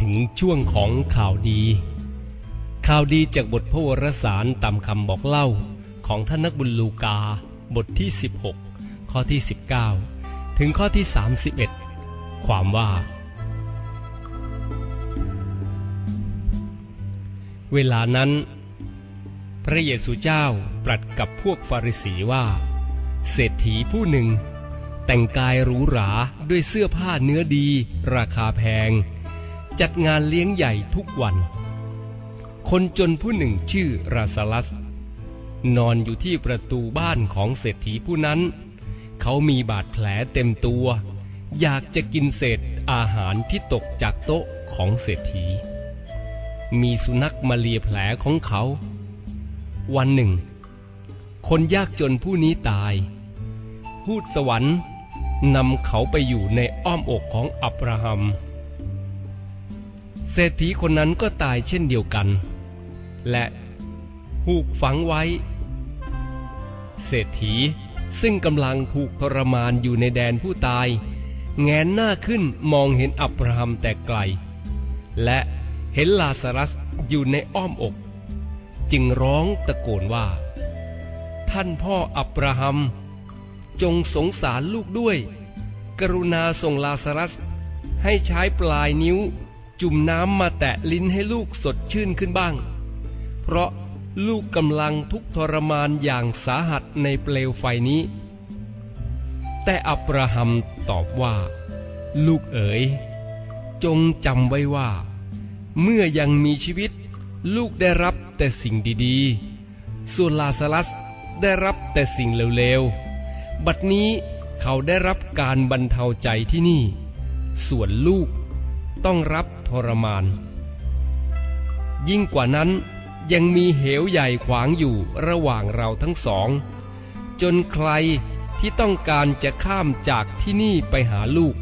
ถึงช่วงของข่าวดี ข่าวดีจากบทพระวรสารตามคำบอกเล่าของท่านนักบุญลูกา บทที่ 16 ข้อที่ 19 ถึงข้อที่ 31 ความว่า เวลานั้น พระเยซูเจ้าตรัสกับพวกฟาริสีว่า เศรษฐีผู้หนึ่ง แต่งกายหรูหราด้วยเสื้อผ้าเนื้อดี ราคาแพง จัดงานเลี้ยงใหญ่ทุกวัน คนจนผู้หนึ่งชื่อราซาลัส นอนอยู่ที่ประตูบ้านของเศรษฐีผู้นั้น เขามีบาดแผลเต็มตัว อยากจะกินเศษอาหารที่ตกจากโต๊ะของเศรษฐี มีสุนัขมาเลียแผลของเขา วันหนึ่ง คนยากจนผู้นี้ตาย พูดสวรรค์นำเขาไปอยู่ในอ้อมอกของอับราฮัม เศรษฐีคนนั้นก็ตายเช่นเดียวกัน และถูกฝังไว้ เศรษฐีซึ่งกำลังถูกทรมานอยู่ในแดนผู้ตาย แงนหน้าขึ้นมองเห็นอับราฮัมแต่ไกล และเห็นลาซารัสอยู่ในอ้อมอก จึงร้องตะโกนว่า ท่านพ่ออับราฮัม จงสงสารลูกด้วย กรุณาส่งลาซารัสให้ใช้ปลายนิ้ว จุ่มน้ำมาแตะลิ้นให้ลูกสดชื่นขึ้นบ้าง เพราะลูกกำลังทุกทรมานอย่างสาหัสในเปลวไฟนี้ แต่อับราฮัมตอบว่า ลูกเอ๋ย จงจำไว้ว่า เมื่อยังมีชีวิต ลูกได้รับแต่สิ่งดีๆ ส่วนลาซารัสได้รับแต่สิ่งเลวๆ บัดนี้เขาได้รับการบรรเทาใจที่นี่ ส่วนลูก ต้องรับทรมาน ยิ่งกว่านั้นยังมีเหวใหญ่ขวางอยู่ระหว่างเราทั้งสอง จนใครที่ต้องการจะข้ามจากที่นี่ไปหาลูก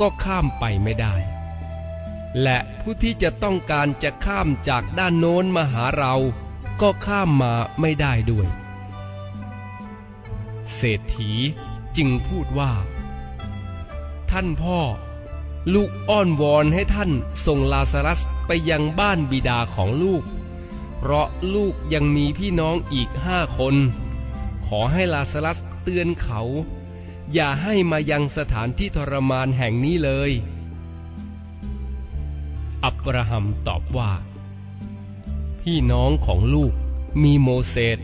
ก็ข้ามไปไม่ได้ และผู้ที่จะต้องการจะข้ามจากด้านโน้นมาหาเรา ก็ข้ามมาไม่ได้ด้วย เศรษฐีจึงพูดว่า ท่านพ่อ ลูกอ้อนวอนให้ท่านส่งลาซารัสไปยังบ้านบิดาของลูก เพราะลูกยังมีพี่น้องอีกห้าคน ขอให้ลาซารัสเตือนเขา อย่าให้มายังสถานที่ทรมานแห่งนี้เลย อับราฮัมตอบว่า พี่น้องของลูกมีโมเสส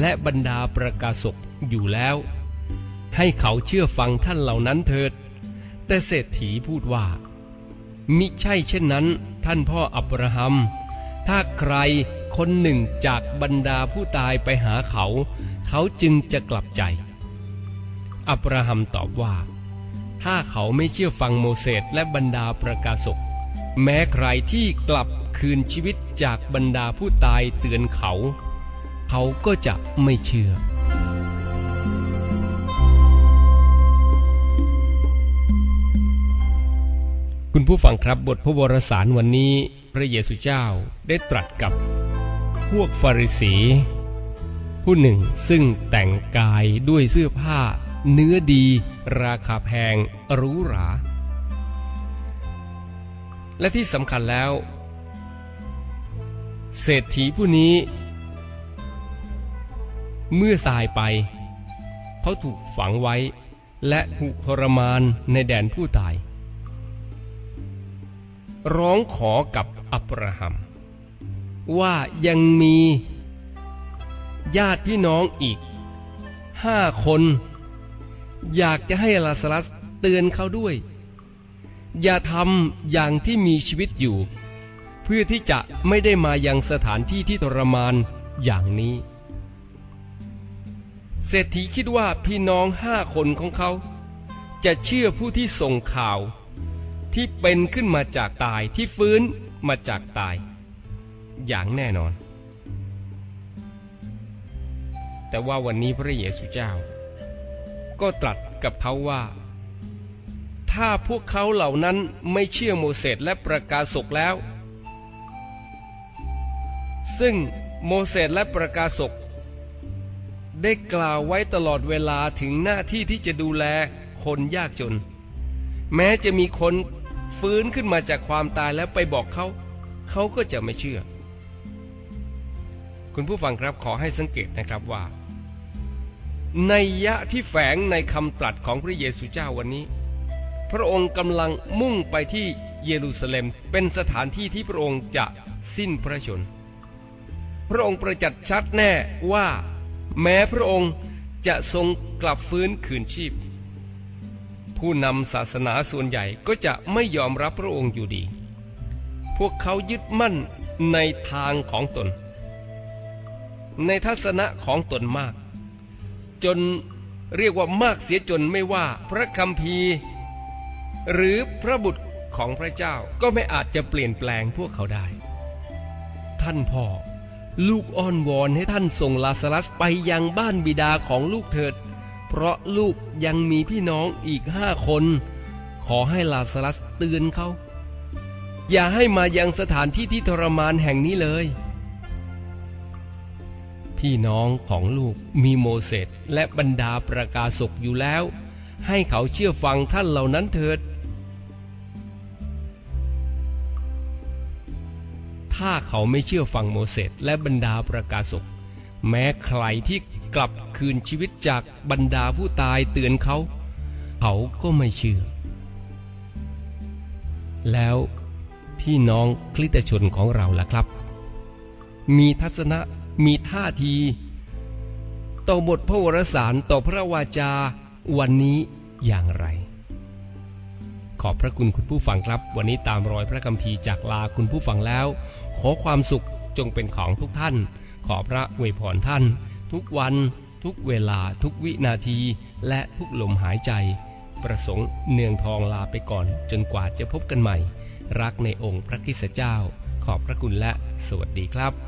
และบรรดาประกาศกอยู่แล้ว ให้เขาเชื่อฟังท่านเหล่านั้นเถิด แต่เศรษฐีพูดว่า มิใช่เช่นนั้น ท่านพ่ออับราฮัม ถ้าใครคนหนึ่งจากบรรดาผู้ตายไปหาเขา เขาจึงจะกลับใจ อับราฮัมตอบว่า ถ้าเขาไม่เชื่อฟังโมเสสและบรรดาประกาศกแม้ใครที่กลับคืนชีวิตจากบรรดาผู้ตายเตือนเขา เขาก็จะไม่เชื่อ ผู้ฟังครับบทพระวรสารวันนี้พระเยซูเจ้าได้ตรัสกับพวกฟาริสี ผู้หนึ่งซึ่งแต่งกายด้วยเสื้อผ้า เนื้อดี ราคาแพงหรูหรา และที่สำคัญแล้ว เศรษฐีผู้นี้ เมื่อตายไป เขาถูกฝังไว้ และถูกทรมานในแดนผู้ตาย ร้องขอกับอับราฮัม ว่ายังมีญาติพี่น้องอีกห้าคน อยากจะให้ลาซารัสเตือนเขาด้วย อย่าทำอย่างที่มีชีวิตอยู่ เพื่อที่จะไม่ได้มายังสถานที่ที่ทรมานอย่างนี้ เศรษฐีคิดว่าพี่น้องห้าคนของเขา จะเชื่อผู้ที่ส่งข่าว ที่เป็นขึ้นมาจากตายที่ฟื้นมาจากตาย อย่างแน่นอน แต่ว่าวันนี้พระเยซูเจ้า ก็ตรัสกับเขาว่า ถ้าพวกเขาเหล่านั้นไม่เชื่อโมเสสและประกาศกแล้ว ซึ่งโมเสสและประกาศกได้กล่าวไว้ตลอดเวลาถึงหน้าที่ที่จะดูแลคนยากจน แม้จะมีคน ฟื้นขึ้นมาจากความตายแล้วไปบอกเขา เขาก็จะไม่เชื่อ คุณผู้ฟังครับขอให้สังเกตนะครับว่าในยะที่แฝงในคำตรัสของพระเยซูเจ้าวันนี้ พระองค์กำลังมุ่งไปที่เยรูซาเล็มเป็นสถานที่ที่พระองค์จะสิ้นพระชน พระองค์ประจักษ์ชัดแน่ว่า แม้พระองค์จะทรงกลับฟื้นคืนชีพ ผู้นำศาสนาส่วนใหญ่ก็จะไม่ยอมรับพระองค์อยู่ดี พวกเขายึดมั่นในทางของตน ในทัศนะของตนมาก จนเรียกว่ามากเสียจนไม่ว่าพระคัมภีหรือพระบุตรของพระเจ้าก็ไม่อาจจะเปลี่ยนแปลงพวกเขาได้ ท่านพ่อ ลูกอ้อนวอนให้ท่านส่งลาซารัสไปยังบ้านบิดาของลูกเถิด เพราะลูกยังมีพี่น้องอีกห้าคน ขอให้ลาซารัสเตือนเขา อย่าให้มายังสถานที่ที่ทรมานแห่งนี้เลย พี่น้องของลูกมีโมเสสและบรรดาประกาศกอยู่แล้ว ให้เขาเชื่อฟังท่านเหล่านั้นเถิด ถ้าเขาไม่เชื่อฟังโมเสสและบรรดาประกาศก แม้ใครที่กลับคืนชีวิตจากบรรดาผู้ตายเตือนเขา เขาก็ไม่เชื่อ แล้วพี่น้องคริสตชนของเราล่ะครับ มีทัศนะมีท่าที ต่อบทพระวรสารต่อพระวาจาวันนี้อย่างไร ขอบพระคุณคุณผู้ฟังครับ วันนี้ตามรอยพระคัมภีร์จากลาคุณผู้ฟังแล้ว ขอความสุขจงเป็นของทุกท่าน ขอพระอวยพรท่าน ทุกวัน ทุกเวลาทุกวินาที และทุกลมหายใจ ประสงค์เนืองทองลาไปก่อนจนกว่าจะพบกันใหม่ รักในองค์พระคิสตเจ้า ขอบพระคุณและสวัสดีครับ